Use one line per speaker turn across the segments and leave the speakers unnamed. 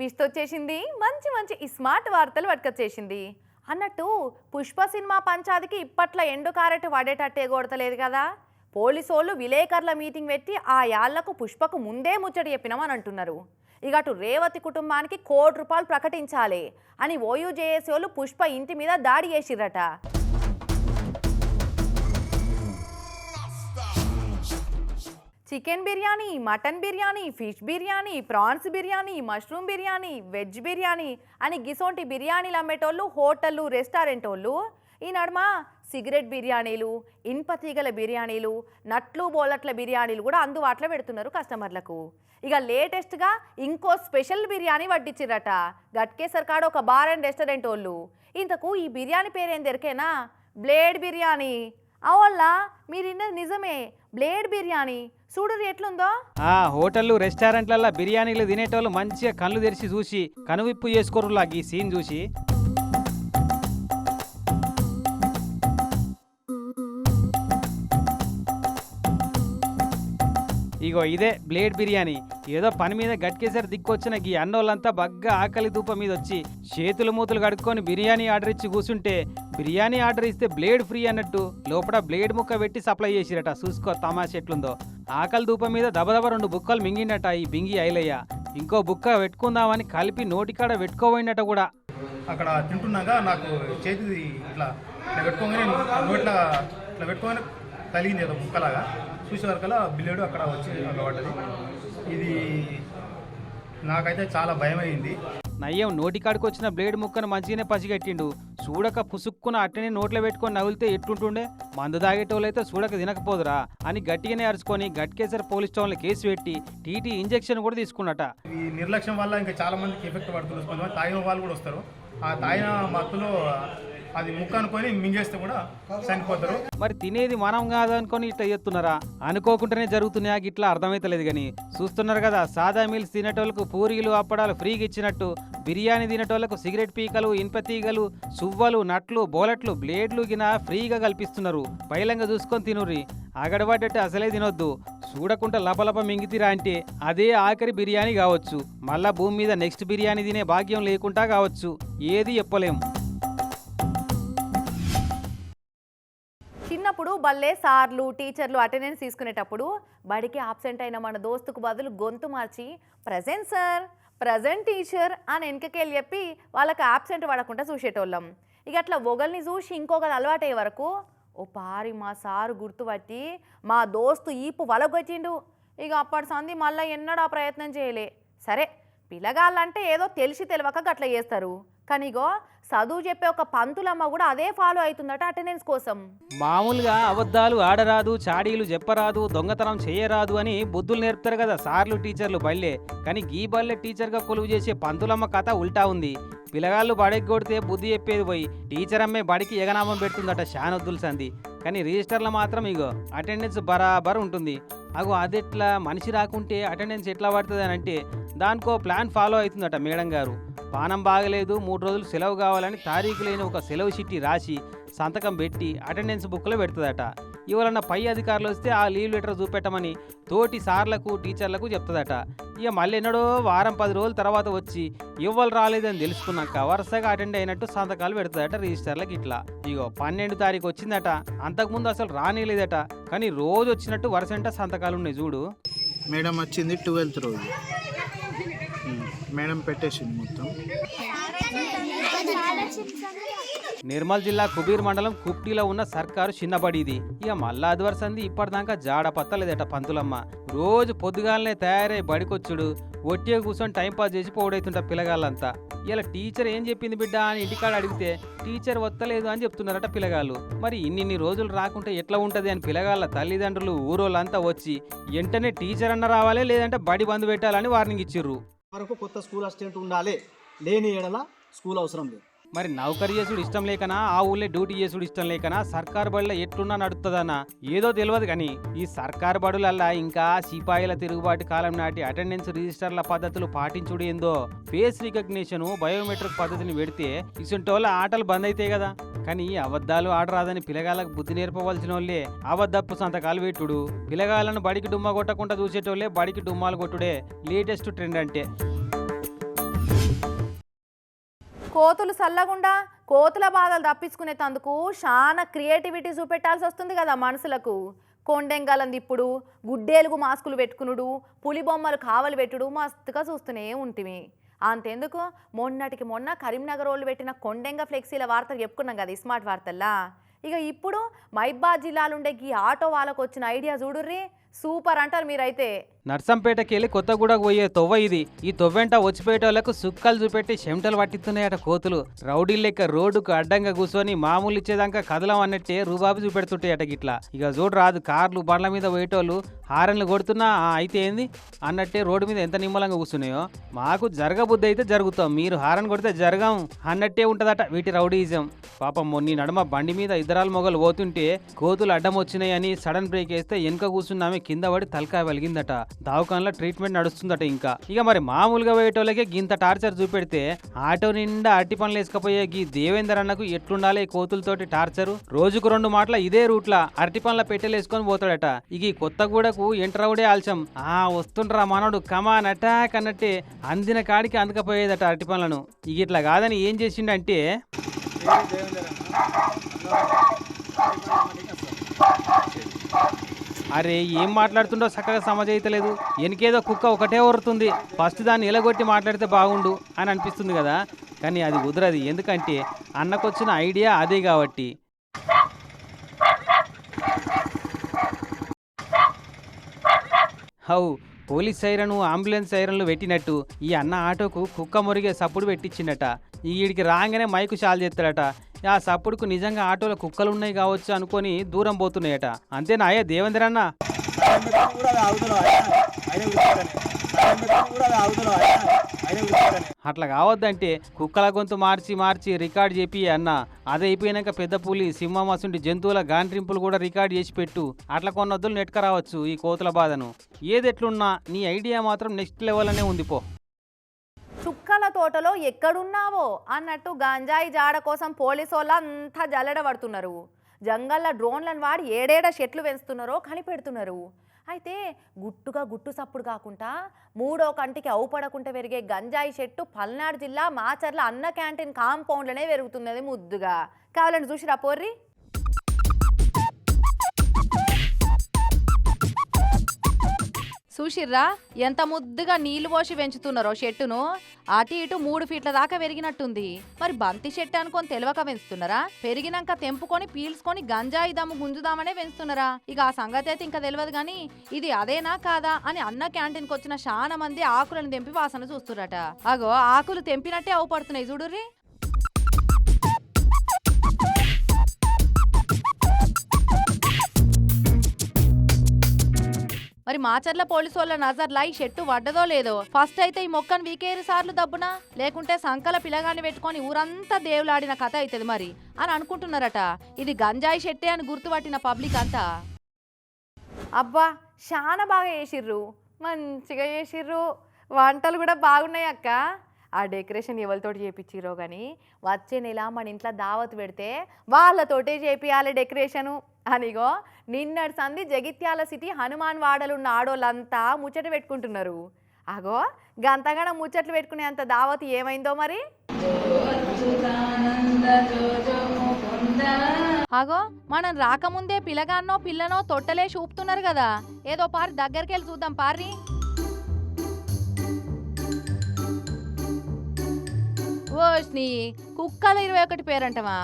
విస్తొచ్చేసింది. మంచి మంచి ఈ స్మార్ట్ వార్తలు పట్టుకొచ్చేసింది. అన్నట్టు పుష్ప సినిమా పంచాదికి ఇప్పట్లో ఎండు కారెట్ వాడేటట్టే కొడతలేదు కదా. పోలీసోళ్ళు విలేకరుల మీటింగ్ పెట్టి ఆ యాళ్ళకు పుష్పకు ముందే ముచ్చట చెప్పినామని అంటున్నారు. ఇక అటు రేవతి కుటుంబానికి కోటి రూపాయలు ప్రకటించాలి అని ఓయూ వాళ్ళు పుష్ప ఇంటి మీద దాడి చేసిరట chicken biryani mutton biryani fish biryani prawns biryani mushroom biryani veg biryani అని గిసోంటి బిర్యానీలు అమ్మేటోళ్ళు హోటళ్ళు రెస్టారెంట్ వాళ్ళు ఈ నడుమ సిగరెట్ బిర్యానీలు ఇన్పతీగల బిర్యానీలు నట్లు బోలట్ల బిర్యానీలు కూడా అందుబాటులో పెడుతున్నారు కస్టమర్లకు. ఇక లేటెస్ట్గా ఇంకో స్పెషల్ బిర్యానీ వడ్డించిర్రట గట్కేసర్ కాడ ఒక బార్ అండ్ రెస్టారెంట్ వాళ్ళు ఇంతకు ఈ బిర్యానీ పేరేం దొరికేనా? బ్లేడ్ బిర్యానీ. అవల్లా మీరు ఇన్నది నిజమే. బ్లేడ్ బిర్యానీ. చూడరు ఎట్లుందో?
ఆ హోటళ్ళు రెస్టారెంట్లల్లో బిర్యానీలు తినేటోళ్ళు మంచిగా కళ్ళు తెరిచి చూసి కనువిప్పు చేసుకోరులా ఈ సీన్ చూసి. ఇగో ఇదే బ్లేడ్ బిర్యానీ. ఏదో పని మీద గట్కేసరి దిక్కొచ్చిన ఈ అన్నోళ్ళంతా బగ్గా ఆకలి దూప మీద వచ్చి చేతులు మూతులు కడుక్కొని బిర్యానీ ఆర్డర్ ఇచ్చి కూర్చుంటే బిర్యానీ ఆర్డర్ ఇస్తే బ్లేడ్ ఫ్రీ అన్నట్టు. లోపల బ్లేడ్ ముక్క పెట్టి సప్లై చేసిరట. చూసుకో తమాషా ఎట్లుందో. ఆకలి దూపం మీద దబదబ రెండు బుక్కలు మింగిండట ఈ బింగి ఐలయ్య. ఇంకో బుక్క పెట్టుకుందామని కలిపి నోటికాడ పెట్టుకోబోయినట కూడా.
అక్కడ తింటున్నాగా నాకు చేతి ఇట్లా ఇట్లా పెట్టుకోగానే నోట్లా ఇట్లా పెట్టుకోగానే కలిగింది ఏదో ముక్కలాగా. చూసే వరకల్లా బిల్లేడు అక్కడ వచ్చి అక్కడ పడ్డది. ఇది నాకైతే చాలా భయమైంది.
నయ్యం నోటికాడికి వచ్చిన బ్లేడ్ ముక్కను మంచిగానే పసిగట్టిండు. చూడక పుసుక్కున అట్టనే నోట్లో పెట్టుకొని నవ్వులితే ఎట్టుంటుండే? మందు తాగేటోళ్ళైతే చూడక తినకపోదురా అని గట్టిగానే అరుచుకొని గట్కేసరి పోలీస్ స్టేషన్లో కేసు పెట్టి టీటీ ఇంజెక్షన్ కూడా తీసుకున్నట.
ఈ నిర్లక్ష్యం వల్ల ఇంకా చాలా మందికి ఎఫెక్ట్ పడుతుంది కొంతమంది తాగిన వాళ్ళు కూడా వస్తారు. ఆ తాగిన మత్తులో అది ముక్కనుకొని మింగేస్తే కూడా చనిపోతారు.
మరి తినేది మనం కాదనుకొని ఇట్లా చేస్తున్నారా? అనుకోకుండానే జరుగుతున్నాయా? ఇట్లా అర్థమైతలేదు కానీ చూస్తున్నారు కదా సాదా మీల్స్ తినేటోళ్ళకు పూరీలు అప్పడాలు ఫ్రీగా ఇచ్చినట్టు. బిర్యానీ తినేటోళ్ళకు సిగరెట్ పీకలు ఇనుప తీగలు సువ్వలు నట్లు బోలట్లు బ్లేడ్లు గిన ఫ్రీగా కల్పిస్తున్నారు. పైలంగా చూసుకొని తినుర్రి. అగడబడ్డట్టు అసలే తినొద్దు. చూడకుండా లపలప మింగితిరా అంటే అదే ఆఖరి బిర్యానీ కావచ్చు. మళ్ళా భూమి మీద నెక్స్ట్ బిర్యానీ తినే భాగ్యం లేకుండా కావచ్చు. ఏది చెప్పలేం.
బల్లే సార్లు టీచర్లు అటెండెన్స్ తీసుకునేటప్పుడు బడికి ఆబ్సెంట్ అయిన మన దోస్తుకు బదులు గొంతు మార్చి ప్రజెంట్ సార్ ప్రజెంట్ టీచర్ అని వెనకకెళ్ళి చెప్పి వాళ్ళకి ఆబ్సెంట్ పడకుండా చూసేటోళ్ళం. ఇక అట్లా ఒకరిని చూసి ఇంకొకరు అలవాటయ్యే వరకు ఓ పారి మా సారు గుర్తుపట్టి మా దోస్తు ఈపు వలగొచ్చిండు ఇక అప్పటి సంది మళ్ళీ ఎన్నడా ఆ ప్రయత్నం చేయలే. సరే పిల్లగాళ్ళంటే ఏదో తెలిసి తెలియక అట్లా చేస్తారు. కానీ ఇగో చదువు చెప్పే ఒక పంతులమ్మ కూడా అదే ఫాలో అవుతుందట అటెండెన్స్ కోసం.
మామూలుగా అబద్ధాలు ఆడరాదు చాడీలు చెప్పరాదు దొంగతనం చేయరాదు అని బుద్ధులు నేర్పుతారు కదా సార్లు టీచర్లు బల్లే. కానీ గీ బల్లె టీచర్గా కొలువు చేసే పంతులమ్మ కథ ఉల్టా ఉంది. పిల్లగాళ్ళు బడికి కొడితే బుద్ధి చెప్పేది పోయి టీచర్ అమ్మే బడికి ఎగనామం పెడుతుందట శానొద్దులు సంది కానీ రిజిస్టర్లో మాత్రం ఇగో అటెండెన్స్ బరాబర్ ఉంటుంది. అగో అదెట్లా మనిషి రాకుంటే అటెండెన్స్ ఎట్లా పడుతుంది అని అంటే దానికో ప్లాన్ ఫాలో అవుతుందట మేడం గారు. పానం బాగలేదు మూడు రోజులు సెలవు కావాలని తారీఖు లేని ఒక సెలవు చిట్టి రాసి సంతకం పెట్టి అటెండెన్స్ బుక్లో పెడుతుందట. ఇవలన్న పై అధికారులు వస్తే ఆ లీవ్ లెటర్ చూపెట్టమని తోటి సార్లకు టీచర్లకు చెప్తుందట. ఇక మళ్ళీ ఎన్నడో వారం పది రోజుల తర్వాత వచ్చి ఇవ్వలు రాలేదని తెలుసుకున్నాక వరుసగా అటెండ్ అయినట్టు సంతకాలు పెడుతుందట రిజిస్టర్లకు ఇట్లా ఇగో పన్నెండు తారీఖు వచ్చిందట. అంతకుముందు అసలు రానేలేదట. కానీ రోజు వచ్చినట్టు వరుసంట సంతకాలు ఉన్నాయి చూడు.
మేడం వచ్చింది ట్వెల్త్ రోజు. మేడం పెట్టేసింది మొత్తం.
నిర్మల్ జిల్లా కుబీర్ మండలం కుప్టిలో ఉన్న సర్కారు చిన్నబడిది. ఇక మళ్ళా సంధి ఇప్పటిదాకా జాడ పత్తలేదట పంతులమ్మ. రోజు పొద్దుగాలనే తయారై బడికొచ్చుడు. ఒట్టే కూర్చొని టైంపాస్ చేసి పోడైతుంట పిల్లగాళ్ళంతా. ఇలా టీచర్ ఏం చెప్పింది బిడ్డ అని ఇంటికాడ అడిగితే టీచర్ వత్తలేదు అని చెప్తున్నారట పిల్లగాళ్ళు. మరి ఇన్నిన్ని రోజులు రాకుంటే ఎట్లా ఉంటుంది అని పిల్లగాళ్ళ తల్లిదండ్రులు ఊరోళ్ళంతా వచ్చి వెంటనే టీచర్ అన్న రావాలి లేదంటే బడి బంద్ పెట్టాలని వార్నింగ్ ఇచ్చిర్రు.
వరకు కొత్త స్కూల్ అసిస్టెంట్ ఉండాలి లేని ఏడల స్కూల్ అవసరం లేదు.
మరి నౌకరీ చేసుడు ఇష్టం లేకనా? ఆ ఊళ్ళో డ్యూటీ చేసుడు ఇష్టం లేకనా? సర్కార్ బడుల ఎట్లున్నా నడుతుందనా ఏదో తెలియదు కానీ ఈ సర్కార్ బడులల్లా ఇంకా సిపాయిల తిరుగుబాటు కాలం నాటి అటెండెన్స్ రిజిస్టర్ల పద్ధతులు పాటించుడు ఏందో? ఫేస్ రికగ్నిషన్ బయోమెట్రిక్ పద్ధతిని పెడితే ఇసుంటోళ్ళ ఆటలు బంద్ అవుతాయి కదా. కానీ అబద్ధాలు ఆడరాదని పిల్లగాళ్ళకు బుద్ధి నేర్పవలసిన వాళ్ళే అబద్ధపు సంతకాలు పెట్టుడు పిల్లగాళ్ళను బడికి డుమ్మా కొట్టకుండా చూసేటోళ్ళే బడికి డుమ్మాలు కొట్టుడే లేటెస్ట్ ట్రెండ్ అంటే.
కోతులు చల్లగుండా కోతుల బాధలు తప్పించుకునే తందుకు చాలా క్రియేటివిటీ చూపెట్టాల్సి వస్తుంది కదా మనుషులకు కొండెంగాలంది ఇప్పుడు గుడ్డేలుగు మాస్కులు పెట్టుకునుడు పులి బొమ్మలు కావలు పెట్టుడు మస్తుగా చూస్తూనే ఉంటుంది అంతెందుకు? మొన్నటికి మొన్న కరీంనగర్ వాళ్ళు పెట్టిన కొండెంగ ఫ్లెక్సీల వార్తలు చెప్పుకున్నాం కదా ఈ స్మార్ట్ వార్తల్లా? ఇక ఇప్పుడు మైబాద్ జిల్లాలో ఉండే ఈ ఆటో వాళ్ళకు వచ్చిన ఐడియా చూడుర్రి? సూపర్ అంటారు మీరైతే.
నర్సంపేటకి వెళ్ళి కొత్తగూడకు పోయే తొవ్వ ఇది. ఈ తొవ్వెంట వచ్చిపోయేటోళ్ళకు సుక్కలు చూపెట్టి చెమటలు పట్టిస్తున్నాయట కోతులు. రౌడీ లెక్క రోడ్డుకు అడ్డంగా కూర్చొని మామూలు ఇచ్చేదాకా కదలం అన్నట్టే రూబాబు చూపెడుతుంటాయట గిట్లా. ఇక చూడు రాదు కార్లు బండ్ల మీద పోయేటోళ్ళు హారన్లు కొడుతున్నా అయితే ఏంది? అన్నట్టే రోడ్డు మీద ఎంత నిమ్మలంగా కూర్చున్నాయో. మాకు జరగబుద్ధి అయితే జరుగుతాం మీరు హారన్ కొడితే జరగం అన్నట్టే ఉంటుందట వీటి రౌడీజం. పాపం మొన్న నడుమ బండి మీద ఇద్దరాలు మొగలు పోతుంటే కోతులు అడ్డం వచ్చినాయని సడన్ బ్రేక్ వేస్తే వెనుక కూర్చున్నామే కింద పడి తలకాయ వెలిగిందట. దవాఖానలో ట్రీట్మెంట్ నడుస్తుందట ఇంకా. ఇక మరి మామూలుగా పోయేటోళ్ళకే గింత టార్చర్ చూపెడితే ఆటో నిండా అట్టి పనులు వేసుకపోయే గీ దేవేందర్ అన్నకు ఎట్లుండాలి ఈ కోతులతోటి టార్చర్? రోజుకు రెండు మాటల ఇదే రూట్ల అరటి పనుల పెట్టెలు వేసుకొని పోతాడట. ఇక ఈ కొత్తగూడకు ఎంట్రవుడే ఆల్చం. ఆ వస్తుండ్రా మనోడు కమాన్ అటాక్ అన్నట్టే అందిన కాడికి అందకపోయేదట అరటి పనులను ఇక ఇట్లా కాదని ఏం చేసిండంటే అరే ఏం మాట్లాడుతుండో చక్కగా సమజైతలేదు వెనకేదో కుక్క ఒకటే ఒరుతుంది ఫస్ట్ దాన్ని ఎలగొట్టి మాట్లాడితే బాగుండు అని అనిపిస్తుంది కదా. కానీ అది కుదరదు. ఎందుకంటే అన్నకొచ్చిన ఐడియా అదే కాబట్టి. హౌ పోలీస్ సైరను అంబులెన్స్ సైరన్లు పెట్టినట్టు ఈ అన్న ఆటోకు కుక్క మురిగే సప్పుడు పెట్టించిండట. ఈ వీడికి రాగానే మైకు చాలు చేస్తాడట. ఆ సప్పుడుకు నిజంగా ఆటోలో కుక్కలు ఉన్నాయి కావచ్చు అనుకొని దూరం పోతున్నాయట. అంతేనా అయ్యా దేవేంద్ర అన్న. అట్లా కావద్దంటే కుక్కల గొంతు మార్చి మార్చి రికార్డ్ చెప్పి అన్న. అది అయిపోయినాక పెద్ద పులి సింహం జంతువుల గాంట్రింపులు కూడా రికార్డ్ చేసి పెట్టు. అట్లా కొన్నొద్దులు నెట్క రావచ్చు ఈ కోతుల బాధను. ఏది ఎట్లున్నా నీ ఐడియా మాత్రం నెక్స్ట్ లెవెల్ అనే ఉంది పో.
తోటలో ఎక్కడున్నావో అన్నట్టు గంజాయి జాడ కోసం పోలీసు అంతా జల్లడబడుతున్నారు. జంగల్లో డ్రోన్లను వాడి ఏడేడ చెట్లు పెంచుతున్నారో కనిపెడుతున్నారు. అయితే గుట్టుగా గుట్టు సప్పుడు కాకుండా మూడో కంటికి అవుపడకుండా పెరిగే గంజాయి చెట్టు పల్నాడు జిల్లా మాచర్ల అన్న క్యాంటీన్ కాంపౌండ్లోనే పెరుగుతున్నది ముద్దుగా. కావాలని చూసిరా పోర్రి? చూసిర్రా? ఎంత ముద్దుగా నీళ్ళు పోసి పెంచుతున్నారో చెట్టును అటు ఇటు మూడు ఫీట్ల దాకా పెరిగినట్టుంది. మరి బంతి చెట్టు అనుకొని తెలియక పెంచుతున్నారా? పెరిగినాక తెంపుకొని పీల్చుకొని గంజాయి దమ్ము గుంజుదామనే పెంచుతున్నారా? ఇక ఆ సంగతి అయితే ఇంకా తెలియదు కానీ ఇది అదేనా కాదా అని అన్న క్యాంటీన్కి వచ్చిన చాలా మంది ఆకులను తెంపి వాసన చూస్తున్నారట అగో ఆకులు తెంపినట్టే అవుపడుతున్నాయి చూడుర్రి. మాచర్ల పోలీసు వాళ్ళ నజర్లా ఈ చెట్టు వడ్డదో లేదో? ఫస్ట్ అయితే ఈ మొక్కను వీకేరు సార్లు దబ్బునా? లేకుంటే సంకల పిలగాన్ని పెట్టుకొని ఊరంతా దేవులాడిన కథ అవుతుంది మరి అని అనుకుంటున్నారట. ఇది గంజాయి చెట్టే అని గుర్తుపట్టిన పబ్లిక్ అంతా. అబ్బా చాలా బాగా చేసిర్రు. మంచిగా చేసిర్రు. వంటలు కూడా బాగున్నాయి అక్క ఆ డెకరేషన్ ఎవరితోటి చేయించిరో కానీ వచ్చే నెల మన ఇంట్లో దావత్ పెడితే వాళ్ళతోటే చేపియాలి డెకరేషను. అనిగో నిన్నటి సంధి జగిత్యాల సిటీ హనుమాన్ వాడలున్న ఆడోళ్ళంతా ముచ్చట పెట్టుకుంటున్నారు. అగో గంతగాన ముచ్చట్లు పెట్టుకునే అంత దావత్ ఏమైందో మరి? అగో మనం రాకముందే పిలగాన్నో పిల్లనో తొట్టలే చూపుతున్నారు కదా. ఏదో పారి దగ్గరికి వెళ్ళి చూద్దాం పారి ఓష్ని కుక్కల ఇరవై ఒకటి పేరంటమా?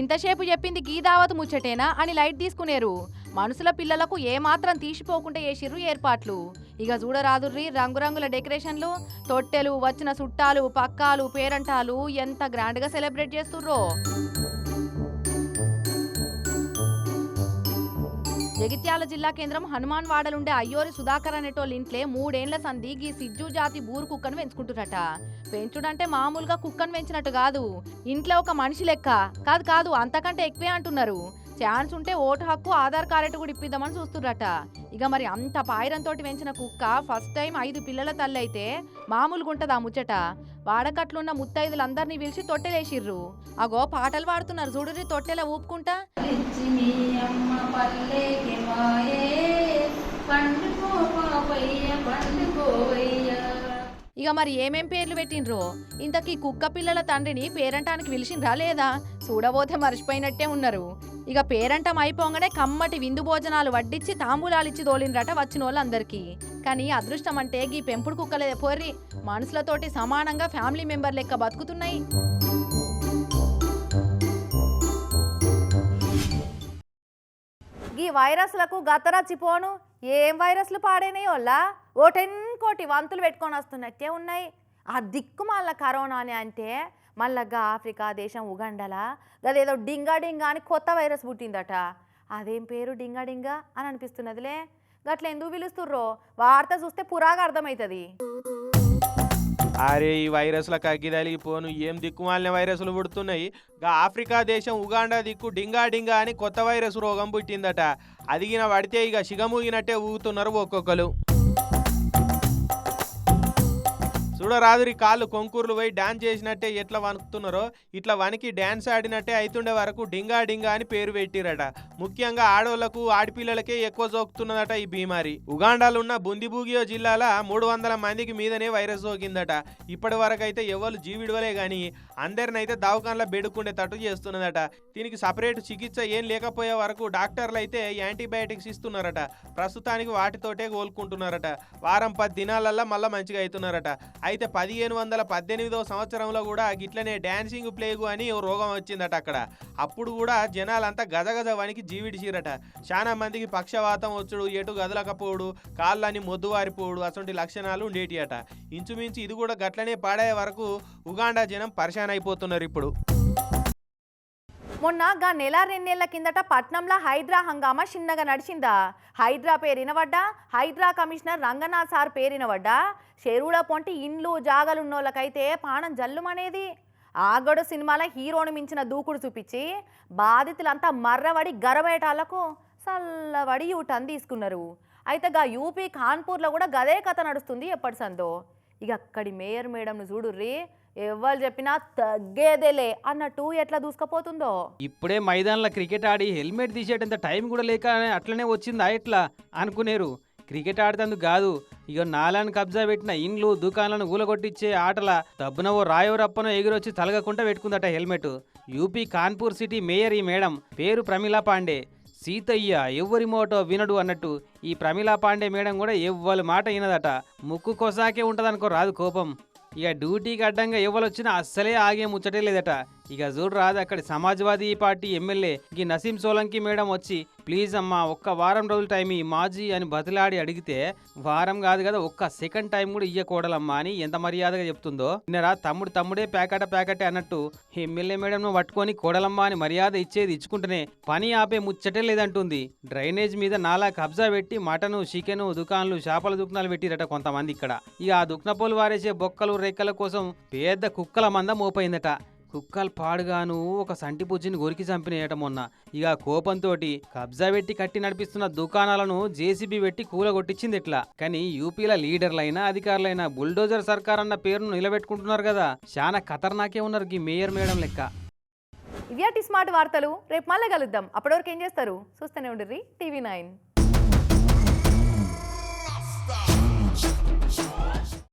ఇంతసేపు చెప్పింది గీ దావత్ ముచ్చటేనా అని లైట్ తీసుకునేరు. మనుషుల పిల్లలకు ఏమాత్రం తీసిపోకుండా చేసిర్రు ఏర్పాట్లు. ఇక చూడరాదుర్రి రంగురంగుల డెకరేషన్లు తొట్టెలు వచ్చిన చుట్టాలు పక్కాలు పేరంటాలు ఎంత గ్రాండ్గా సెలబ్రేట్ చేస్తుర్రో. జగిత్యాల జిల్లా కేంద్రం హనుమాన్ వాడలుండే అయ్యోరి సుధాకర్ అనేటోళ్ళ ఇంట్లే మూడేండ్ల సంధి గీ సిజ్జు జాతి బూరు కుక్కను పెంచుకుంటున్నట. పెంచుడంటే మామూలుగా కుక్కను పెంచినట్టు కాదు. ఇంట్లో ఒక మనిషి లెక్క. కాదు కాదు అంతకంటే ఎక్కువే అంటున్నారు. ఛాన్స్ ఉంటే ఓటు హక్కు ఆధార్ కార్డు కూడా ఇప్పిద్దామని చూస్తుర్రట. ఇక మరి అంత పాయిరంతో పెంచిన కుక్క ఫస్ట్ టైం ఐదు పిల్లల తల్లి అయితే మామూలుగా ఉంటుంది ఆ ముచ్చట? వాడకట్లున్న ముత్తైదులందరినీ పిలిచి తొట్టెలేసిర్రు. అగో పాటలు పాడుతున్నారు చూడురి తొట్టెల ఊపుకుంటా. ఇక మరి ఏమేం పేర్లు పెట్టిండ్రో? ఇంతకీ కుక్క పిల్లల తండ్రిని పేరంటానికి పిలిచిండ్రా లేదా? చూడబోతే మర్చిపోయినట్టే ఉన్నారు. ఇక పేరంటం అయిపోగానే కమ్మటి విందు భోజనాలు వడ్డించి తాంబూలాలు ఇచ్చి వచ్చిన వాళ్ళందరికీ కానీ అదృష్టం అంటే గీ పెంపుడు కుక్కలే పోర్రి మనుషులతోటి సమానంగా ఫ్యామిలీ మెంబర్ లెక్క బతుకుతున్నాయి. ఈ వైరస్లకు గతరచ్చిపోను ఏం వైరస్లు పాడైనాయోల్లా ఓ టెన్ కోటి వంతులు పెట్టుకొని వస్తున్నట్టే ఉన్నాయి. ఆ దిక్కుమాల కరోనా అని అంటే మళ్ళగా ఆఫ్రికా దేశం ఉగండలా? గదేదో డింగా డింగా అని కొత్త వైరస్ పుట్టిందట. అదేం పేరు డింగా డింగా అని అనిపిస్తున్నదిలే. గట్ల ఎందుకు పిలుస్తుర్రో? వార్త చూస్తే పురాగా అర్థమవుతుంది
అరే ఈ వైరస్లకు అగ్గిదలిగిపోను ఏం దిక్కుమాలిన వైరస్లు పుడుతున్నాయి? గా ఆఫ్రికా దేశం ఉగాండా దిక్కు డింగా డింగా అని కొత్త వైరస్ రోగం పుట్టిందట. అదిగిన పడితే ఇక సిగమూగినట్టే ఊగుతున్నారు ఒక్కొక్కరు చూడరాదురి కాళ్ళు కొంకూర్లు పోయి డాన్స్ చేసినట్టే ఎట్లా వణుకుతున్నారో ఇట్లా వనికి డాన్స్ ఆడినట్టే అయితుండే వరకు డింగా డింగా అని పేరు పెట్టిరట ముఖ్యంగా ఆడోళ్ళకు ఆడపిల్లలకే ఎక్కువ సోకుతున్నదట ఈ బీమారి ఉగాండాలో ఉన్న బుందిబూగియో జిల్లాల మూడు వందల మందికి మీదనే వైరస్ సోకిందట. ఇప్పటి వరకు అయితే ఎవరు జీవిడవలే కానీ అందరినైతే దవాఖానలో బెడుకుండేటట్టు చేస్తున్నదట. దీనికి సపరేట్ చికిత్స ఏం లేకపోయే వరకు డాక్టర్లు అయితే యాంటీబయాటిక్స్ ఇస్తున్నారట. ప్రస్తుతానికి వాటితోటే కోలుకుంటున్నారట. వారం పది దినాలల్లా మళ్ళీ మంచిగా అవుతున్నారట అయితే పదిహేను వందల పద్దెనిమిదవ సంవత్సరంలో కూడా గిట్లనే డాన్సింగ్ ప్లేగు అని రోగం వచ్చిందట అక్కడ. అప్పుడు కూడా జనాలంతా గజగజ వనికి జీవిడిచిరట చాలా మందికి పక్షవాతం వచ్చుడు ఎటు గదలకపోడు కాళ్ళని మొద్దువారిపోవుడు అటువంటి లక్షణాలు ఉండేటి అట ఇంచుమించు ఇది కూడా గట్లనే పాడే వరకు ఉగాండా జనం పరిశాన్ అయిపోతున్నారు ఇప్పుడు.
మొన్న గా నెల రెండేళ్ళ కిందట పట్నంలో హైడ్రా హంగామా చిన్నగా నడిచిందా? హైడ్రా పేరినవడ్డా హైడ్రా కమిషనర్ రంగనాథ్ సార్ పేరినవడ్డా చెరువుల పొంటి ఇండ్లు జాగలున్నోళ్ళకైతే పానం జల్లుమనేది? ఆగడు సినిమాలో హీరోను మించిన దూకుడు చూపించి బాధితులంతా మర్రవడి గరబేటాలకు చల్లబడి యూటర్న్ తీసుకున్నారు. అయితే గా యూపీ కాన్పూర్లో కూడా గదే కథ నడుస్తుంది ఎప్పటి సందో. ఇక అక్కడి మేయర్ మేడంను చూడుర్రి. ఎవరు చెప్పినా తగ్గేదేలే అన్నట్టు ఎట్లా దూసుకపోతుందో?
ఇప్పుడే మైదానంలో క్రికెట్ ఆడి హెల్మెట్ తీసేటంత టైం కూడా లేక అట్లనే వచ్చిందా ఎట్లా? అనుకునేరు. క్రికెట్ ఆడుతందుకు కాదు ఇక నాలాన్ని కబ్జా పెట్టిన ఇండ్లు దుకాణాలను ఊలగొట్టించే ఆటల దబ్బునవో రాయో రప్పనో ఎగిరొచ్చి తలగకుండా పెట్టుకుందట helmet. UP Kanpur city mayor ఈ మేడం పేరు ప్రమీలా పాండే. సీతయ్య ఎవ్వరి మోటో వినడు అన్నట్టు ఈ ప్రమీలా పాండే మేడం కూడా ఎవ్వరి మాట వినదట ముక్కు కొసాకే ఉంటదనుకో రాదు కోపం. ఇక డ్యూటీకి అడ్డంగా ఎవరొచ్చినా అస్సలే ఆగే ముచ్చటే లేదట. ఇక చూడు అక్కడ అక్కడి సమాజ్వాదీ పార్టీ ఎమ్మెల్యే ఈ నసీం సోలంకి మేడం వచ్చి ప్లీజ్ అమ్మా ఒక్క వారం రోజుల టైం ఈ మాజీ అని బతిలాడి అడిగితే వారం కాదు కదా ఒక్క సెకండ్ టైం కూడా ఇయ్యకూడలమ్మా అని ఎంత మర్యాదగా చెప్తుందో. నిన్నరా తమ్ముడు తమ్ముడే ప్యాకెట ప్యాకెటే అన్నట్టు ఎమ్మెల్యే మేడంను పట్టుకొని కోడలమ్మా అని మర్యాద ఇచ్చేది ఇచ్చుకుంటేనే పని ఆపే ముచ్చటే లేదంటుంది. డ్రైనేజ్ మీద నాలా కబ్జా పెట్టి మటను చికెను దుకాన్లు చేపల దుకాణాలు పెట్టిరట కొంతమంది ఇక్కడ. ఇక ఆ దుక్నపోలు వారేసే బొక్కలు రెక్కల కోసం పెద్ద కుక్కల మంద మోపైందట. కుక్కలు పాడుగాను ఒక సంటి పుజ్జిని గొరికి చంపినేయటం మొన్న. ఇక కోపంతో కబ్జా పెట్టి కట్టి నడిపిస్తున్న దుకాణాలను జేసీబీ పెట్టి కూలగొట్టించింది ఇట్లా. కానీ యూపీల లీడర్లైనా అధికారులైనా బుల్డోజర్ సర్కార్ అన్న పేరును నిలబెట్టుకుంటున్నారు కదా. చాలా ఖతర్నాకే ఉన్నారు ఈ మేయర్ మేడం లెక్క.
ఇవ్యాటి స్మార్ట్ వార్తలు రేపు మళ్ళీ కలుద్దాం. అప్పటివరకు ఏం చేస్తారు? చూస్తూనే ఉండర్రి టీవీ నైన్.